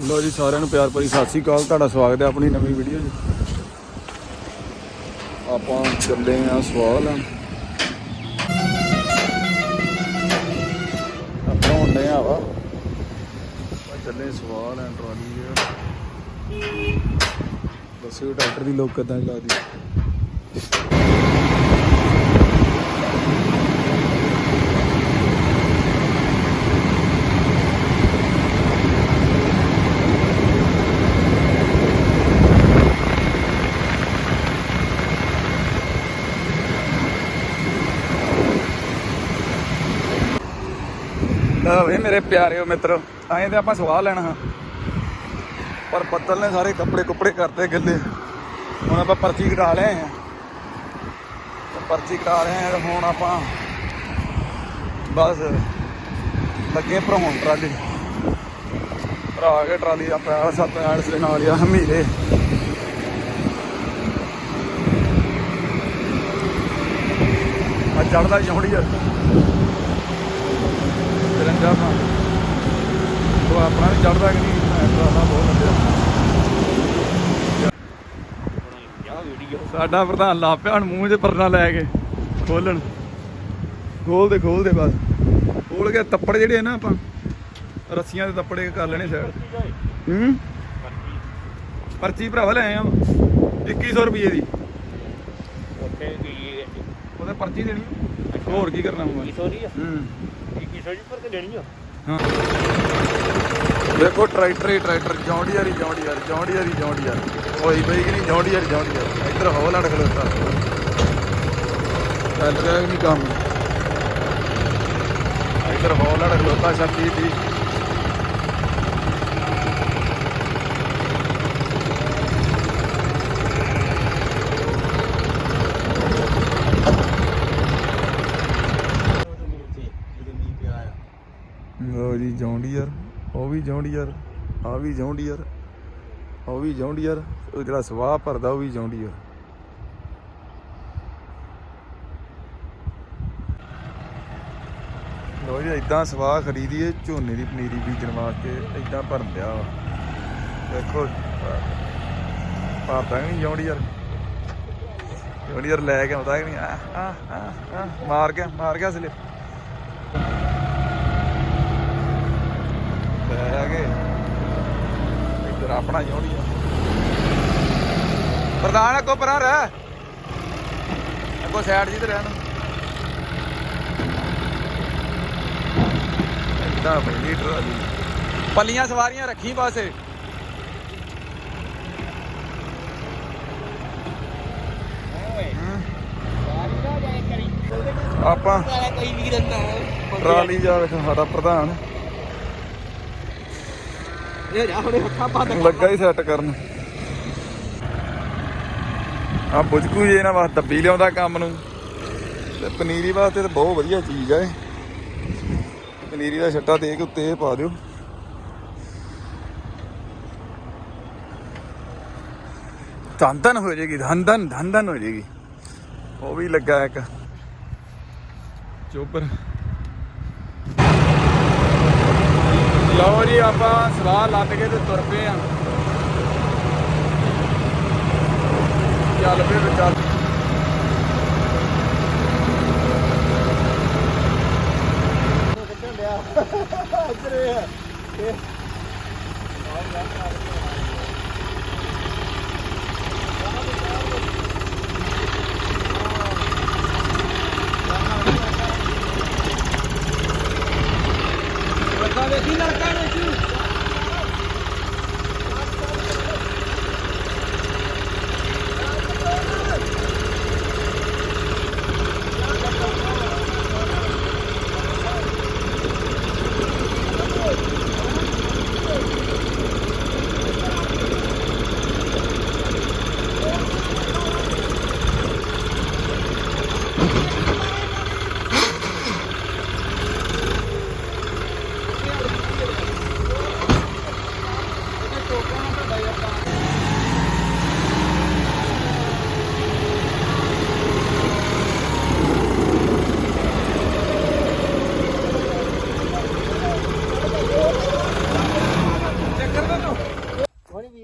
ਲੋ ਜੀ ਸਾਰਿਆਂ ਨੂੰ ਪਿਆਰ ਭਰੀ ਸਤਿ ਸ੍ਰੀ ਅਕਾਲ, ਤੁਹਾਡਾ ਸਵਾਗਤ ਹੈ ਆਪਣੀ ਨਵੀਂ ਵੀਡੀਓ 'ਚ। ਆਪਾਂ ਚੱਲੇ ਆ ਸਵਾਲ ਆਪਾਂ ਹੁੰਦੇ ਆ ਵਾ। ਚੱਲੇ ਸਵਾਲ ਐ ਟਰਾਲੀ ਦੇ ਦੱਸਿਓ ਟਰੈਕਟਰ ਦੀ ਲੋਕ ਕਿਦਾਂ ਲੱਗਦੀ? ਲਓ ਵੀ ਮੇਰੇ ਪਿਆਰਿਓ ਮਿੱਤਰੋ ਆਏ ਤੇ ਆਪਾਂ ਸਵਾਲ ਲੈਣਾ ਹਾਂ। ਪਰ ਬੱਦਲ ਨੇ ਸਾਰੇ ਕੱਪੜੇ ਕੁੱਪੜੇ ਕਰਤੇ ਗਿੱਲੇ। ਹੁਣ ਆਪਾਂ ਪਰਚੀ ਕਟਾ ਲਏ ਆ। ਪਰਚੀ ਕਟਾ ਰਹੇ ਆ ਹੁਣ ਆਪਾਂ ਬਸ ਲੱਗੇ ਭਰਾਉਣ ਟਰਾਲੀ। ਭਰਾ ਕੇ ਟਰਾਲੀ ਦਾ ਪੈਲ ਸੱਤ ਐਡਸ ਦੇ ਨਾਲ ਹੀ ਆ ਹਮੀਰੇ ਆ ਚੜਦਾ ਜੌੜੀ ਆ। ਤਿਰੰਗਾ ਪਾ ਉਹ ਆਪਣਾ ਵੀ ਚੜਦਾ ਕਿ ਨਹੀਂ ਟਰਾਲਾ ਬਹੁਤ ਲੱਗਿਆ ਸਾਡਾ ਪ੍ਰਧਾਨ ਲਾ ਪਿਆ ਹੁਣ ਮੂੰਹ 'ਚ ਪਰਨਾ ਲੈ ਕੇ ਖੋਲਣ। ਖੋਲ ਦੇ ਖੋਲ ਦੇ ਬਸ। ਖੋਲ ਕੇ ਤੱਪੜ ਜਿਹੜੇ ਆ ਨਾ ਆਪਾਂ ਰੱਸੀਆਂ ਦੇ ਤੱਪੜੇ ਕਰ ਲੈਣੇ ਸਾਈਡ ਹੂੰ? ਪਰਚੀ ਭਰਾਵਾ ਲੈ ਆ 2100 ਰੁਪਏ ਦੀ। ਉੱਥੇ ਕੀ ਉਹਦੇ ਪਰਚੀ ਦੇਣੀ ਹੋਰ ਕੀ ਕਰਨਾ ਆ? ਹੂੰ। ਕੀ ਸੋਰੀ ਪਰ ਕੇ ਦੇਣੀ ਆ। ਦੇਖੋ, ਟਰੈਕਟਰ ਹੀ ਟਰੈਕਟਰ ਜੌਂਡੀਆਰ ਹੀ ਜੌਂਡੀਆਰ ਜੌਂਡੀਆਰ ਹੀ ਯਾਰ ਹੋਈ ਪਈ ਕਿ ਨਹੀਂ ਜੌਂਡੀਆਰ ਜੌਂਡੀਆਰ ਇੱਧਰ ਹੋ ਲੜ ਖਲੋਤਾ ਚੱਲ ਰਿਹਾ ਨਹੀਂ ਕੰਮ। ਇੱਧਰ ਹੋ ਲੜ ਖਲੋਤਾ ਛੱਤੀ ਦੀ ਲੋ ਜੀ ਜੌਂਡੀਅਰ ਉਹ ਵੀ ਜੌਂਡੀਅਰ ਆ ਵੀ ਜੌਂਡੀਅਰ ਉਹ ਵੀ ਜੌਂਡੀਅਰ ਜਿਹੜਾ ਸਵਾਹ ਭਰਦਾ ਉਹ ਵੀ ਜੌਂਡੀਅਰ ਲੋ ਜੀ ਇਦਾਂ ਸਵਾਹ ਖਰੀਦੀਏ, ਝੋਨੇ ਦੀ ਪਨੀਰੀ ਬੀਜਣ ਵਾਸਤੇ ਇਦਾਂ ਭਰਨ ਦਿਆ ਵਾ। ਦੇਖੋ, ਭਰਦਾ ਨਹੀਂ ਜੌਂਡੀਅਰ ਜੌਂਡੀਅਰ ਲੈ ਕੇ ਆਉਂਦਾ ਕਿ ਨਹੀਂ ਆ ਆ ਮਾਰ ਗਿਆ ਮਾਰ ਗਿਆ ਸਲਿੱਪ ਲੈ ਗਏ ਇੱਧਰ ਆਪਣਾ ਜੋੜੀ ਆ। ਪ੍ਰਧਾਨ ਅੱਗੋਂ ਪਰਾਂ ਰਹਿ। ਅੱਗੋਂ ਸਾਈਡ ਜੀ ਤੇ ਰਹਿਣ। ਇੱਦਾਂ ਬਈ ਲੀਟਰ ਵਾਲੀ ਪੱਲੀਆਂ ਸਵਾਰੀਆਂ ਰੱਖੀ ਪਾਸੇ ਆਪਾਂ ਟਰਾਲੀ ਜਾ ਵੇਖ ਸਾਡਾ ਪ੍ਰਧਾਨ। ਇਹ ਜਾ ਹੁਣੇ ਹੱਥਾਂ ਬੰਦ ਲੱਗਾ ਹੀ ਸੈੱਟ ਕਰਨ। ਆ ਬੁਝਕੂ ਜੇ ਇਹਨਾਂ ਵਾਸਤੇ ਦੱਬੀ ਲਿਆਉਂਦਾ ਕੰਮ ਨੂੰ। ਤੇ ਪਨੀਰੀ ਵਾਸਤੇ ਤਾਂ ਬਹੁਤ ਵਧੀਆ ਚੀਜ਼ ਆ ਇਹ। ਪਨੀਰੀ ਦਾ ਛੱਟਾ ਦੇ ਕੇ ਉੱਤੇ ਪਾ ਦਿਓ। ਧੰਦਨ ਹੋ ਜਾਏਗੀ ਧੰਦਨ ਧੰਦਨ ਹੋ ਜਾਏਗੀ। ਉਹ ਵੀ ਲੱਗਾ ਇੱਕ। ਚੋਪਰ। ਲਓ ਜੀ, ਆਪਾਂ ਸਵਾਹ ਲੱਦ ਕੇ ਤੇ ਤੁਰ ਪਏ ਆ ਚੱਲ ਪਏ ਤੇ ਚੱਲ ਲੱਗਾ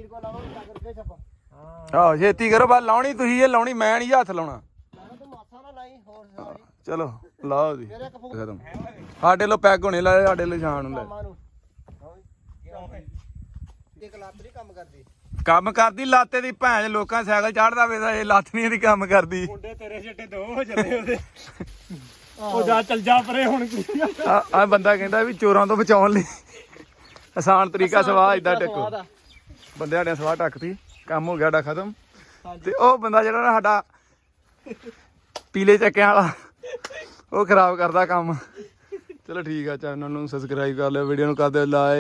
ਛੱਪਾ ਹਾਂ ਆਹੋ ਛੇਤੀ ਕਰੋ ਬਸ ਲਾਉਣੀ ਤੁਸੀਂ ਇਹ ਲਾਉਣੀ ਮੈਂ ਨਹੀਂ ਹੱਥ ਲਾਉਣਾ। ਮੈਂ ਤੂੰ ਮਾਸਾ ਨਾ ਲਾਈ ਹੋਰ ਸਾਰੀ। ਚਲੋ ਲਾਓ ਜੀ ਖਤਮ। ਸਾਡੇ ਲੋ ਪੈਗ ਹੋਣੇ ਲਾਏ ਸਾਡੇ ਸ਼ਾਨ ਲੈ ਮਾਂ ਨੂੰ। ਇੱਕ ਲੱਤ ਨਹੀਂ ਕੰਮ ਕਰਦੀ। ਕੰਮ ਕਰਦੀ ਲਾਤੇ ਦੀ ਭੈਣ ਲੋਕਾਂ ਸਾਈਕਲ ਚੜਦਾ ਵੇ ਤਾਂ ਇਹ ਲੱਤ ਨਹੀਂ ਇਹਦੀ ਕੰਮ ਕਰਦੀ। ਮੁੰਡੇ ਤੇਰੇ ਛੱਟੇ ਦੋ ਹੋ ਚੱਲੇ ਉਹਦੇ। ਉਹ ਜਾ ਚੱਲ ਜਾ ਪਰੇ ਹੁਣ ਕੀ। ਆ ਆ ਬੰਦਾ ਕਹਿੰਦਾ ਵੀ ਚੋਰਾਂ ਤੋਂ ਬਚਾਉਣ ਲਈ ਆਸਾਨ ਤਰੀਕਾ ਸਵਾਹ ਇਦਾਂ ਟੱਕੋ ਬੰਦੇ ਸਾਡੇ ਸਵਾਹ ਟੱਕਤੀ ਕੰਮ ਹੋ ਗਿਆ ਸਾਡਾ ਖਤਮ। ਤੇ ਉਹ ਬੰਦਾ ਜਿਹੜਾ ਨਾ ਸਾਡਾ ਪੀਲੇ ਚੱਕਿਆਂ ਵਾਲਾ, ਉਹ ਖਰਾਬ ਕਰਦਾ ਕੰਮ। ਚਲੋ ਠੀਕ ਆ ਚੈਨਲ ਨੂੰ ਸਬਸਕ੍ਰਾਈਬ ਕਰ ਲਿਓ ਵੀਡੀਓ ਨੂੰ ਕਰ ਦਿਓ ਲਾਈਕ